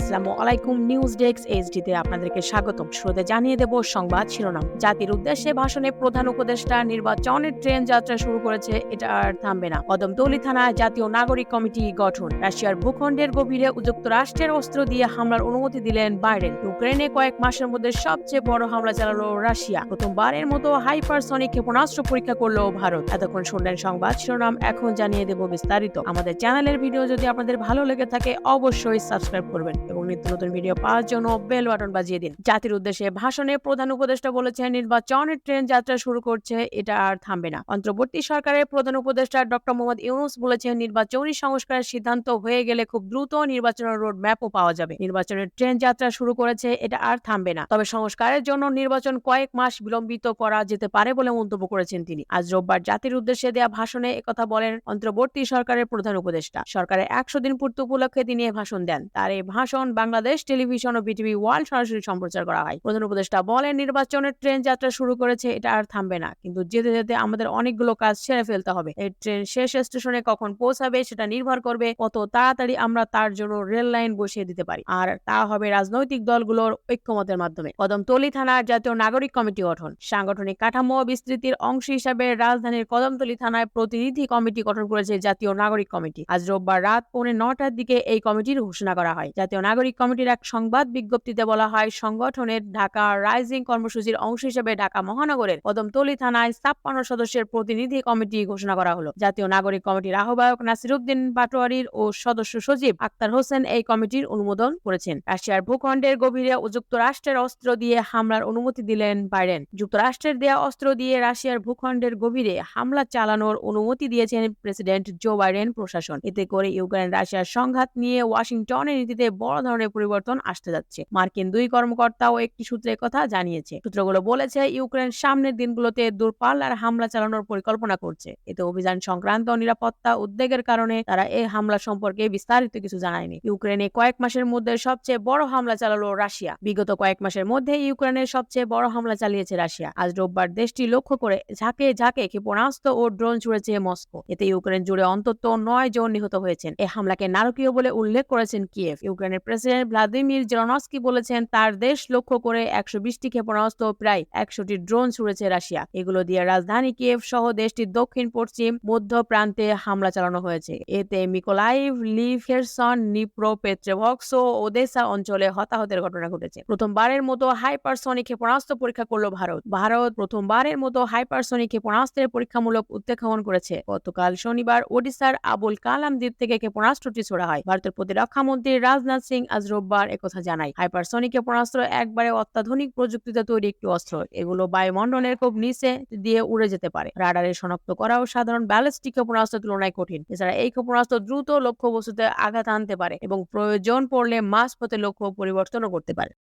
আসসালামু আলাইকুম news desk এইচডিতে আপনাদেরকে স্বাগতম। শুরুতে জানিয়ে দেব সংবাদ শিরোনাম। জাতির উদ্দেশ্যে ভাষণে প্রধান উপদেষ্টা নির্বাচনের ট্রেন যাত্রা শুরু করেছে, এটা আর থামবে না। কদমতলী থানায় জাতীয় নাগরিক কমিটি গঠন। রাশিয়ার ভূখণ্ডের গভীরে যুক্তরাষ্ট্রের অস্ত্র দিয়ে হামলার অনুমতি দিলেন বাইডেন। ইউক্রেনে কয়েক মাসের মধ্যে সবচেয়ে বড় হামলা চালালো রাশিয়া। প্রথমবারের মতো হাইপারসনিক ক্ষেপণাস্ত্র পরীক্ষা করল ভারত। এতক্ষণ শুনলেন সংবাদ শিরোনাম, এখন জানিয়ে দেব বিস্তারিত। আমাদের চ্যানেলের ভিডিও যদি আপনাদের ভালো লেগে থাকে, অবশ্যই সাবস্ক্রাইব করবেন। এবং নিত্য নতুন ভিডিও পাওয়ার জন্য বেল বাটন বাজিয়ে দিন। জাতির উদ্দেশ্যে ভাষণে প্রধান উপদেষ্টা বলেছেন, নির্বাচনের ট্রেন যাত্রা শুরু করছে, এটা আর থামবে না। অন্তর্বর্তী সরকারের প্রধান উপদেষ্টা ডক্টর মোহাম্মদ ইউনুস বলেছেন, নির্বাচনী সংস্কারের সিদ্ধান্ত হয়ে গেলে খুব দ্রুত নির্বাচনের রোড ম্যাপও পাওয়া যাবে। নির্বাচনের ট্রেন যাত্রা শুরু করেছে, এটা আর থামবে না। তবে সংস্কারের জন্য নির্বাচন কয়েক মাস বিলম্বিত করা যেতে পারে বলে মন্তব্য করেছেন তিনি। আজ রোববার জাতির উদ্দেশ্যে দেয়া ভাষণে একথা বলেন, অন্তর্বর্তী সরকারের প্রধান উপদেষ্টা। সরকারের একশো দিন পূর্ত উপলক্ষে তিনি এ ভাষণ দেন। তার এই ভাষণ বাংলাদেশ টেলিভিশন ও বিটিভি ওয়ার্ল্ড সরাসরি সম্প্রচার করা হয়। প্রধান উপদেষ্টা বলেন, নির্বাচনের ট্রেন যাত্রা শুরু করেছে, এটা আর থামবে না। কিন্তু যেতে যেতে আমাদের অনেকগুলো কাজ সেরে ফেলতে হবে। এই ট্রেন শেষ স্টেশনে কখন পৌঁছাবে সেটা নির্ভর করবে কত তাড়াতাড়ি আমরা তার জন্য রেল লাইন বসিয়ে দিতে পারি। আর তা হবে রাজনৈতিক দলগুলোর ঐক্যমতের মাধ্যমে। কদমতলী থানার জাতীয় নাগরিক কমিটি গঠন। সাংগঠনিক কাঠামো বিস্তৃতির অংশ হিসাবে রাজধানীর কদমতলী থানায় প্রতিনিধি কমিটি গঠন করেছে জাতীয় নাগরিক কমিটি। আজ রোববার রাত পৌনে নটার দিকে এই কমিটির ঘোষণা করা হয়। জাতীয় নাগরিক কমিটির এক সংবাদ বিজ্ঞপ্তিতে বলা হয়, সংগঠনের ঢাকা রাইজিং কর্মসূচির অংশ হিসেবে ঢাকা মহানগরের কদমতলী থানায় ছাপ্পান্ন সদস্যের প্রতিনিধি কমিটি ঘোষণা করা হলো। জাতীয় নাগরিক কমিটির আহ্বায়ক নাসিরুদ্দিন পাটোয়ারির ও সদস্য সচিব আক্তার হোসেন এই কমিটির অনুমোদন করেছেন। রাশিয়ার ভূখণ্ডের গভীরে যুক্তরাষ্ট্রের অস্ত্র দিয়ে হামলার অনুমতি দিলেন বাইডেন যুক্তরাষ্ট্রের দেয়া অস্ত্র দিয়ে রাশিয়ার ভূখণ্ডের গভীরে হামলা চালানোর অনুমতি দিয়েছেন প্রেসিডেন্ট জো বাইডেন প্রশাসন। এতে করে ইউক্রেন রাশিয়ার সংঘাত নিয়ে ওয়াশিংটনের নীতিতে বড় ধরনের পরিবর্তন আসতে যাচ্ছে। মার্কিন দুই কর্মকর্তাও একটি সূত্রে কথা জানিয়েছে। সূত্রগুলো বলেছে, ইউক্রেন সামনের দিনগুলোতে দূরপাল্লার হামলা চালানোর পরিকল্পনা করছে। এতে অভিযান সংক্রান্ত নিরাপত্তা উদ্বেগের কারণে তারা এই হামলা সম্পর্কে বিস্তারিত কিছু জানায়নি। ইউক্রেনে কয়েক মাসের মধ্যে সবচেয়ে বড় হামলা চালালো রাশিয়া। বিগত কয়েক মাসের মধ্যে ইউক্রেনের সবচেয়ে বড় হামলা চালিয়েছে রাশিয়া। আজ রোববার দেশটি লক্ষ্য করে ঝাঁকে ঝাঁকে ক্ষেপণাস্ত্র ও ড্রোন ছুড়েছে মস্কো। এতে ইউক্রেন জুড়ে অন্তত নয় জন নিহত হয়েছেন। এই হামলাকে নারকীয় বলে উল্লেখ করেছেন কিয়েভ। ইউক্রেনের প্রেসিডেন্ট ভ্লাদিমির জেলনস্কি বলেছেন, তার দেশ লক্ষ্য করে একশো বিশটি ক্ষেপণাস্ত্র প্রায় একশোটি ড্রোন ছুড়েছে রাশিয়া। এগুলো দিয়ে রাজধানী কিয়েভ সহ দেশটির দক্ষিণ, পশ্চিম, মধ্য প্রান্তে হামলা চালানো হয়েছে। এতে মিকোলাইভ, লিভ হেরসন নিপ্রো, পেট্রেভক্স ও ওদেসা অঞ্চলে হতাহতের ঘটনা ঘটেছে। প্রথমবারের মতো হাইপারসনিক ক্ষেপণাস্ত্র পরীক্ষা করল ভারত। ভারত প্রথমবারের মতো হাইপারসনিক ক্ষেপণাস্ত্রের পরীক্ষামূলক উৎক্ষেপণ করেছে। গতকাল শনিবার ওডিশার আবুল কালাম দ্বীপ থেকে ক্ষেপণাস্ত্রটি ছোড়া হয়। ভারতের প্রতিরক্ষা মন্ত্রী রাজনাথ সিং আজ রোববার একথা জানায়। হাইপারসনিক ক্ষেপণাস্ত্র একবারে অত্যাধুনিক প্রযুক্তিতে তৈরি একটি অস্ত্র। এগুলো বায়ুমণ্ডলের খুব নিচে দিয়ে উড়ে যেতে পারে। রাডারে শনাক্ত করাও সাধারণ ব্যালিস্টিক ক্ষেপণাস্ত্রের তুলনায় কঠিন। এছাড়া এই ক্ষেপণাস্ত্র দ্রুত লক্ষ্যবস্তুতে আঘাত আনতে পারে এবং প্রয়োজন পড়লে মাস পথে লক্ষ্য পরিবর্তনও করতে পারে।